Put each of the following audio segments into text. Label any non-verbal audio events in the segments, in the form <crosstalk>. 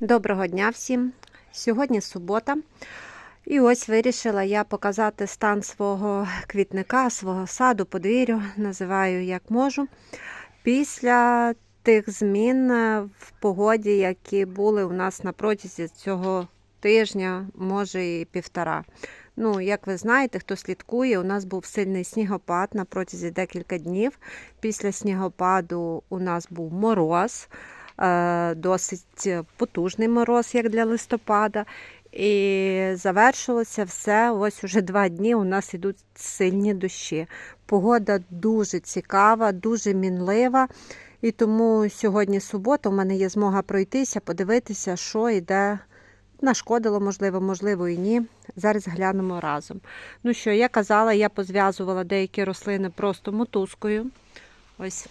Доброго дня всім! Сьогодні субота. І ось вирішила я показати стан свого квітника, свого саду, подвір'ю, називаю як можу. Після тих змін в погоді, які були у нас на протязі цього тижня, може і півтора. Ну, як ви знаєте, хто слідкує, у нас був сильний снігопад на протязі декілька днів. Після снігопаду у нас був мороз. Е, досить потужний мороз, як для листопада. І завершилося все. Ось уже два дні у нас йдуть сильні дощі. Погода дуже цікава, дуже мінлива. І тому сьогодні субота, у мене є змога пройтися, подивитися, що йде. Нашкодило, можливо, можливо, і ні. Зараз глянемо разом. Ну що, я казала, я позв'язувала деякі рослини просто мотузкою. Ось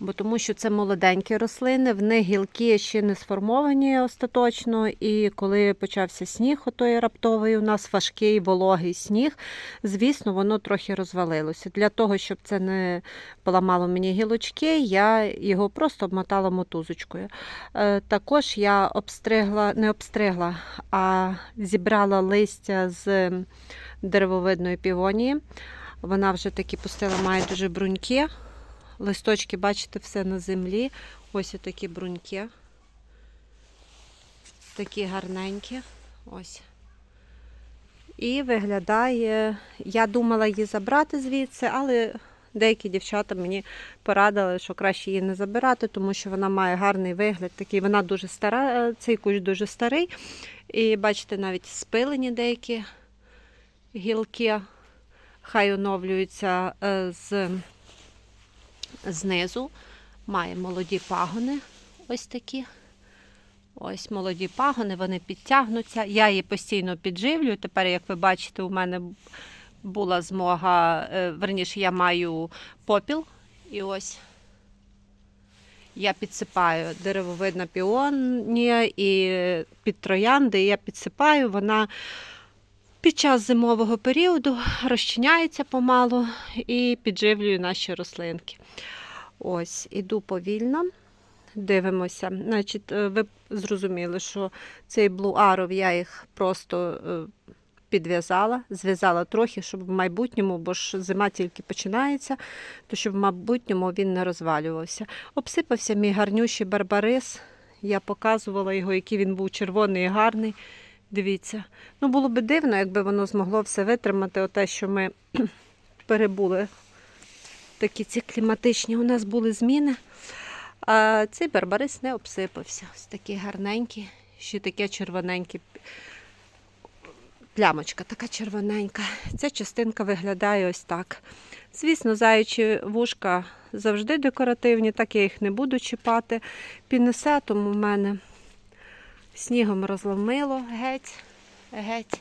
бо тому що це молоденькі рослини, в них гілки ще не сформовані остаточно. І коли почався сніг, отой раптовий, у нас важкий вологий сніг, звісно, воно трохи розвалилося. Для того, щоб це не поламало мені гілочки, я його просто обмотала мотузочкою. Е, також я обстригла, не обстригла, а зібрала листя з деревовидної півонії. Вона вже такі пустила, має дуже бруньки. Листочки, бачите, все на землі. Ось такі бруньки. Такі гарненькі. Ось. І виглядає, я думала її забрати звідси, але деякі дівчата мені порадили, що краще її не забирати, тому що вона має гарний вигляд. Такий, Вона дуже стара, цей кущ дуже старий. І бачите, навіть спилені деякі гілки, хай оновлюються е, з знизу має молоді пагони. Ось такі. Ось молоді пагони, вони підтягнуться. Я її постійно підживлюю. Тепер, як ви бачите, у мене була змога, е, верніше, я маю попіл. І ось я підсипаю деревовидна піонія і під троянди я підсипаю, вона під час зимового періоду розчиняється помалу і підживлюю наші рослинки. Ось, іду повільно, дивимося. Значить, е, Ви зрозуміли, що цей Blue Arrow я їх просто е, підв'язала, зв'язала трохи, щоб в майбутньому, бо ж зима тільки починається, то щоб в майбутньому він не розвалювався. Обсипався мій гарнющий барбарис. Я показувала його, який він був червоний і гарний. Дивіться. Ну, було б дивно, якби воно змогло все витримати, те, що ми <clears throat> перебули. Такі ці кліматичні у нас були зміни. А цей барбарис не обсипався. Ось такий гарненький, ще таке червоненьке. Плямочка така червоненька. Ця частинка виглядає ось так. Звісно, заячі вушка завжди декоративні, так я їх не буду чіпати. Пінесетом у мене снігом розломило геть, геть.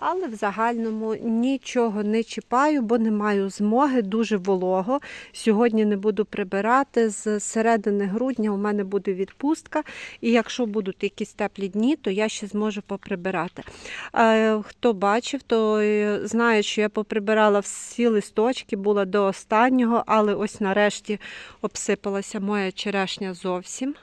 Але в загальному нічого не чіпаю, бо не маю змоги, дуже волого. Сьогодні не буду прибирати. З середини грудня у мене буде відпустка, і якщо будуть якісь теплі дні, то я ще зможу поприбирати. Хто бачив, то знає, що я поприбирала всі листочки, була до останнього, але ось нарешті обсипалася моя черешня зовсім.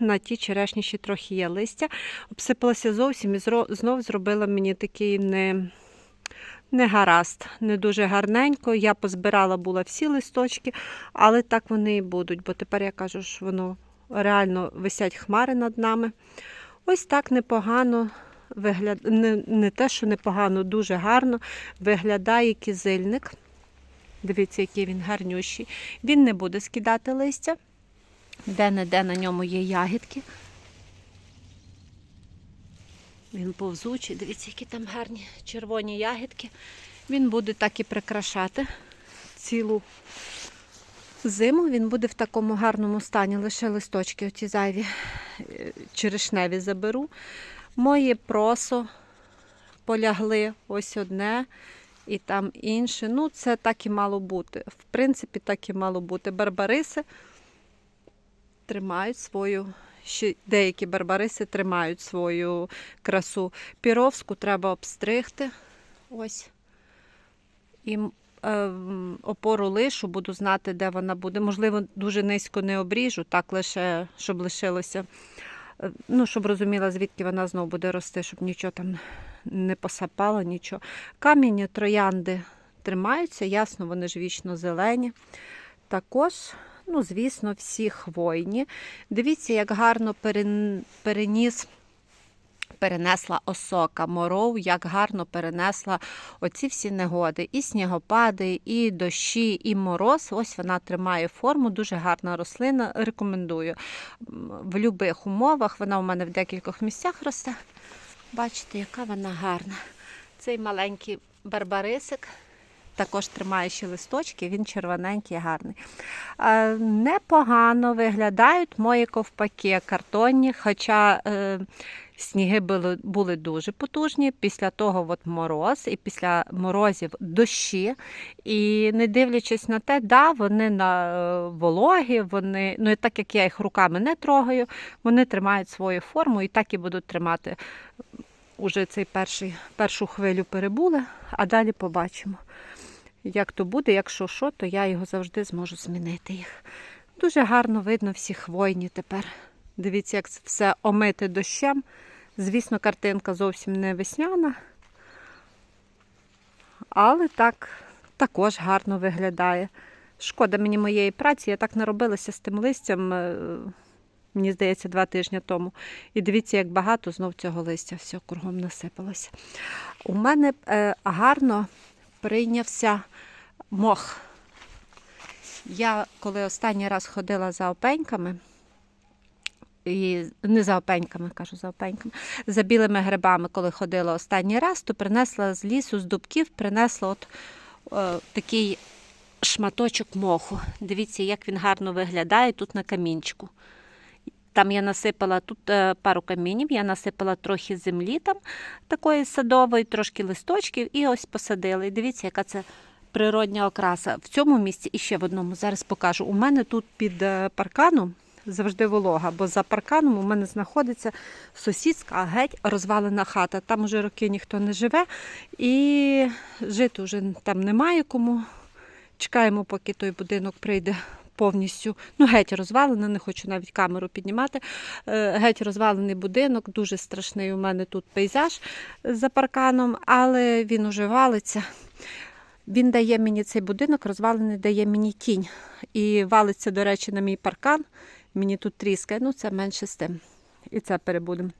На ті черешні ще трохи є листя. Обсипалася зовсім і знов зробила мені такий не не гаразд, не дуже гарненько. Я позбирала була всі листочки, але так вони і будуть, бо тепер я кажу, що воно реально висять хмари над нами. Ось так непогано виглядає, не, не те, що непогано, дуже гарно виглядає кізильник. Дивіться, який він гарнющий. Він не буде скидати листя. Де-не-де на ньому є ягідки. Він повзучий, дивіться, які там гарні червоні ягідки. Він буде так і прикрашати цілу зиму. Він буде в такому гарному стані. Лише листочки оті зайві е, черешневі заберу. Мої просо полягли ось одне і там інше. Ну, це так і мало бути. В принципі, так і мало бути. Барбариси тримають свою, ще деякі барбариси тримають свою красу. Піровську треба обстригти. Ось. І е, опору лишу, буду знати, де вона буде. Можливо, дуже низько не обріжу, так лише, щоб лишилося. е, Ну, щоб розуміла, звідки вона знову буде рости, щоб нічого там не посапало, нічого. Камінь троянди тримаються, ясно, вони ж вічно зелені. Також, ну, звісно, всі хвойні. Дивіться, як гарно переніс перенесла осока моров, як гарно перенесла оці всі негоди. І снігопади, і дощі, і мороз. Ось вона тримає форму, дуже гарна рослина. Рекомендую. В будь-яких умовах вона у мене в декількох місцях росте. Бачите, яка вона гарна. Цей маленький барбарисик. Також тримає ще листочки, він червоненький, гарний. Непогано виглядають мої ковпаки картонні, хоча е, сніги були, були дуже потужні. Після того от мороз, і після морозів дощі. І не дивлячись на те, да, вони на е, вологі, вони, ну і так як я їх руками не трогаю, вони тримають свою форму і так і будуть тримати. Уже цей перший, першу хвилю перебули, а далі побачимо. Як то буде, якщо що, то я його завжди зможу змінити їх. Дуже гарно видно всі хвойні тепер. Дивіться, як все омите дощем. Звісно, картинка зовсім не весняна, але так також гарно виглядає. Шкода мені моєї праці, я так наробилася з тим листям, е, мені здається, два тижні тому. І дивіться, як багато знов цього листя все кругом насипалося. У мене е, гарно прийнявся мох. Я коли останній раз ходила за опеньками, і не за опеньками, кажу за опеньками, за білими грибами, коли ходила останній раз, то принесла з лісу, з дубків, принесла от е, такий шматочок моху. Дивіться, як він гарно виглядає тут на камінчику. Там я насипала тут е, пару камінів, я насипала трохи землі там такої садової, трошки листочків і ось посадила. І дивіться, яка це природня окраса. В цьому місці і ще в одному зараз покажу. У мене тут під е, парканом завжди волога, бо за парканом у мене знаходиться сусідська геть розвалена хата. Там уже роки ніхто не живе і жити вже там немає кому. Чекаємо, поки той будинок прийде повністю. Ну, геть розвалений, не хочу навіть камеру піднімати. Е, Геть розвалений будинок, дуже страшний у мене тут пейзаж за парканом, але він уже валиться. Він дає мені цей будинок, розвалений дає мені тінь. І валиться, до речі, на мій паркан. Мені тут тріскає, ну це менше з тим. І це перебудемо.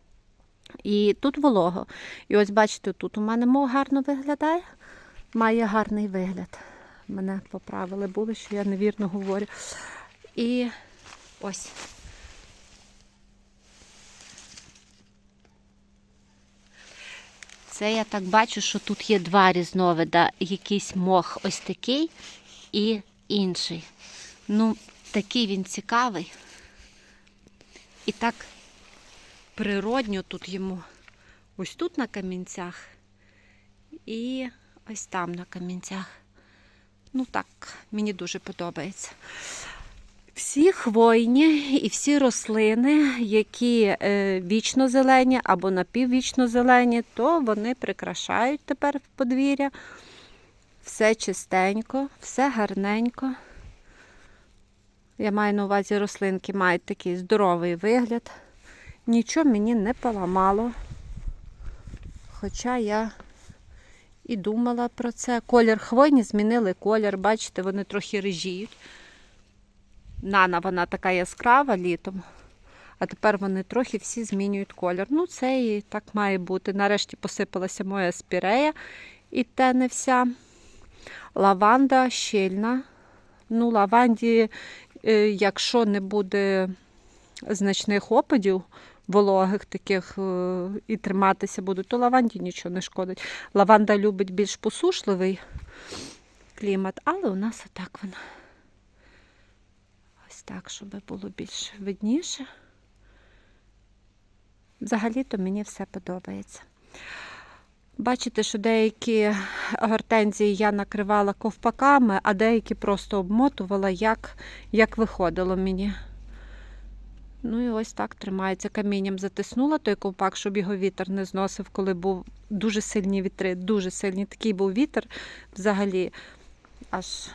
І тут волого. І ось бачите, тут у мене мов гарно виглядає. Має гарний вигляд. Мене поправили були, що я невірно говорю. І ось. Це я так бачу, що тут є два різновида. Якийсь мох ось такий і інший. Ну, такий він цікавий. І так природньо тут йому ось тут на камінцях і ось там на камінцях. Ну так, мені дуже подобається. Всі хвойні і всі рослини, які е, вічно зелені або напіввічно зелені, то вони прикрашають тепер в подвір'я. Все чистенько, все гарненько. Я маю на увазі рослинки мають такий здоровий вигляд. Нічого мені не поламало. Хоча я і думала про це. Колір хвойні змінили колір, бачите, вони трохи рижіють. Нана вона така яскрава літом, а тепер вони трохи всі змінюють колір. Ну, це і так має бути. Нарешті посипалася моя спірея, і те не вся. Лаванда щільна. Ну, лаванді, е, якщо не буде значних опадів, вологих таких е, і триматися будуть, то лаванді нічого не шкодить. Лаванда любить більш посушливий клімат, але у нас отак вона. Ось так, щоб було більш видніше. Взагалі-то мені все подобається. Бачите, що деякі гортензії я накривала ковпаками, а деякі просто обмотувала, як, як виходило мені. Ну і ось так тримається. Камінням затиснула той ковпак, щоб його вітер не зносив, коли був дуже сильні вітри, дуже сильний такий був вітер взагалі. аж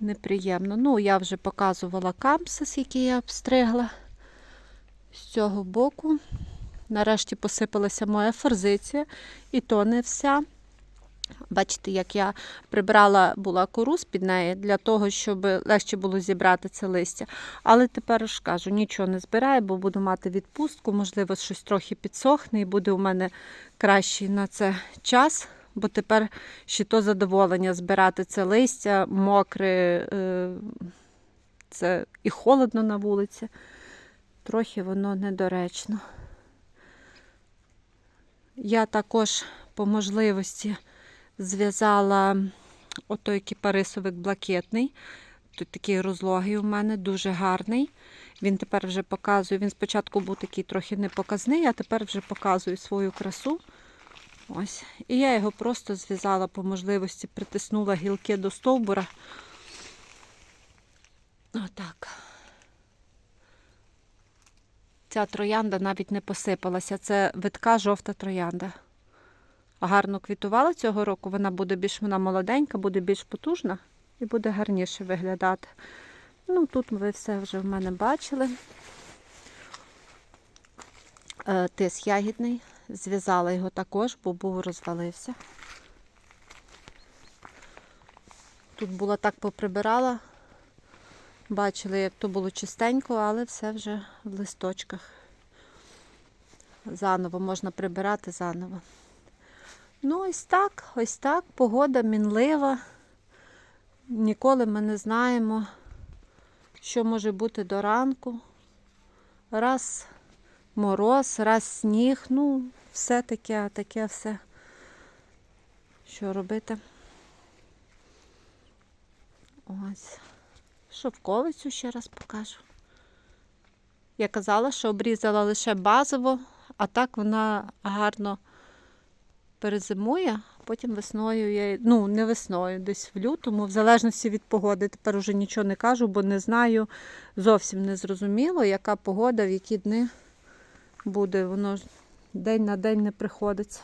неприємно. Ну, я вже показувала камсис, який я обстригла з цього боку. Нарешті посипалася моя форзиція, і то не вся. Бачите, як я прибрала була кору з-під неї для того, щоб легше було зібрати це листя. Але тепер ж кажу, нічого не збираю, бо буду мати відпустку, можливо, щось трохи підсохне і буде у мене кращий на це час. Бо тепер ще то задоволення збирати це листя, мокре, е, це і холодно на вулиці. Трохи воно недоречно. Я також по можливості зв'язала отой кіпарисовик блакитний. Тут такий розлогий у мене, дуже гарний. Він тепер вже показує. Він спочатку був такий трохи непоказний, а тепер вже показує свою красу. Ось. І я його просто зв'язала по можливості, притиснула гілки до стовбура. Отак. Ця троянда навіть не посипалася. Це витка жовта троянда. Гарно квітувала цього року. Вона буде більш вона молоденька, буде більш потужна і буде гарніше виглядати. Ну, тут ви все вже в мене бачили. Е, Тис ягідний. Зв'язала його також, бо був розвалився. Тут було так поприбирала. Бачили, як то було чистенько, але все вже в листочках. Заново можна прибирати заново. Ну, ось так, ось так. Погода мінлива. Ніколи ми не знаємо, що може бути до ранку. Раз мороз, раз сніг. Ну, все таке, таке все. Що робити? Ось. Шовковицю ще раз покажу. Я казала, що обрізала лише базово, а так вона гарно перезимує, потім весною я, ну, не весною, десь в лютому, в залежності від погоди. Тепер уже нічого не кажу, бо не знаю, зовсім не зрозуміло, яка погода, в які дни буде. Воно день на день не приходиться.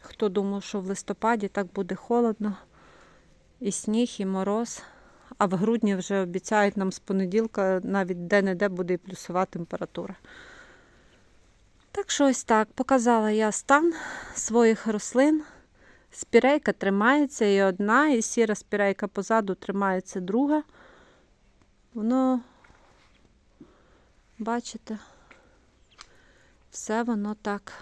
Хто думав, що в листопаді так буде холодно, і сніг, і мороз. А в грудні вже обіцяють нам з понеділка навіть де-не-де буде і плюсова температура. Так що ось так, показала я стан своїх рослин. Спірейка тримається і одна, і сіра спірейка позаду тримається друга. Воно, бачите, все воно так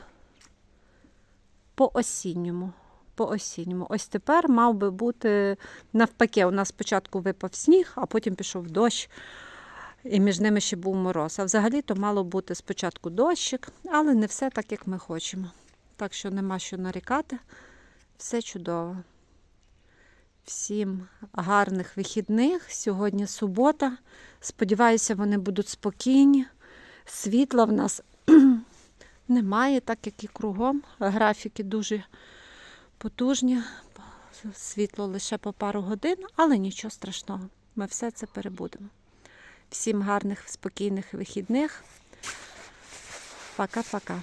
по-осінньому. По-осінньому. Ось тепер мав би бути навпаки. У нас спочатку випав сніг, а потім пішов дощ, і між ними ще був мороз. А взагалі-то мало бути спочатку дощик, але не все так, як ми хочемо. Так що нема що нарікати. Все чудово. Всім гарних вихідних. Сьогодні субота. Сподіваюся, вони будуть спокійні. Світла в нас <clears throat> немає, так як і кругом. Графіки дуже потужні. Світло лише по пару годин, але нічого страшного. Ми все це перебудемо. Всім гарних, спокійних вихідних. Пока-пока.